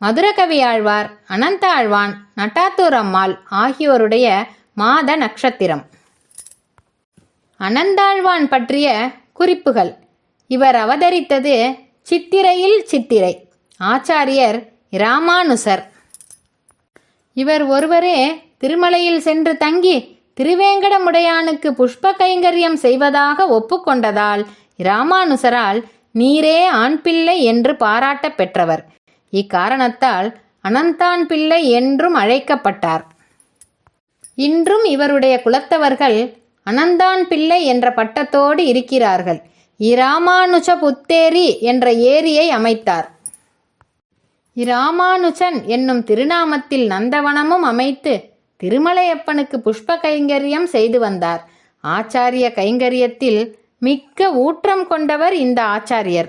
மதுரகவி ஆழ்வார் அனந்த ஆழ்வான் நட்டாத்தூர் அம்மாள் ஆகியோருடைய மாத நட்சத்திரம். அனந்தாழ்வான் பற்றிய குறிப்புகள். இவர் அவதரித்தது சித்திரையில் சித்திரை. ஆச்சாரியர் இராமானுசர். இவர் ஒருவரே திருமலையில் சென்று தங்கி திருவேங்கடமுடையானுக்கு புஷ்ப கைங்கரியம் செய்வதாக ஒப்புக்கொண்டதால் இராமானுசரால் நீரே ஆண் பிள்ளை என்று பாராட்டப் பெற்றவர். இக்காரணத்தால் அனந்தான் பிள்ளை என்றும் அழைக்கப்பட்டார். இன்றும் இவருடைய குலத்தவர்கள் அனந்தான் பிள்ளை என்ற பட்டத்தோடு இருக்கிறார்கள். இராமானுஜ புத்தேரி என்ற ஏரியை அமைத்தார். இராமானுஜன் என்னும் திருநாமத்தில் நந்தவனமும் அமைத்து திருமலையப்பனுக்கு புஷ்ப கைங்கரியம் செய்து வந்தார். ஆச்சாரிய கைங்கரியத்தில் மிக்க ஊற்றம் கொண்டவர் இந்த ஆச்சாரியர்.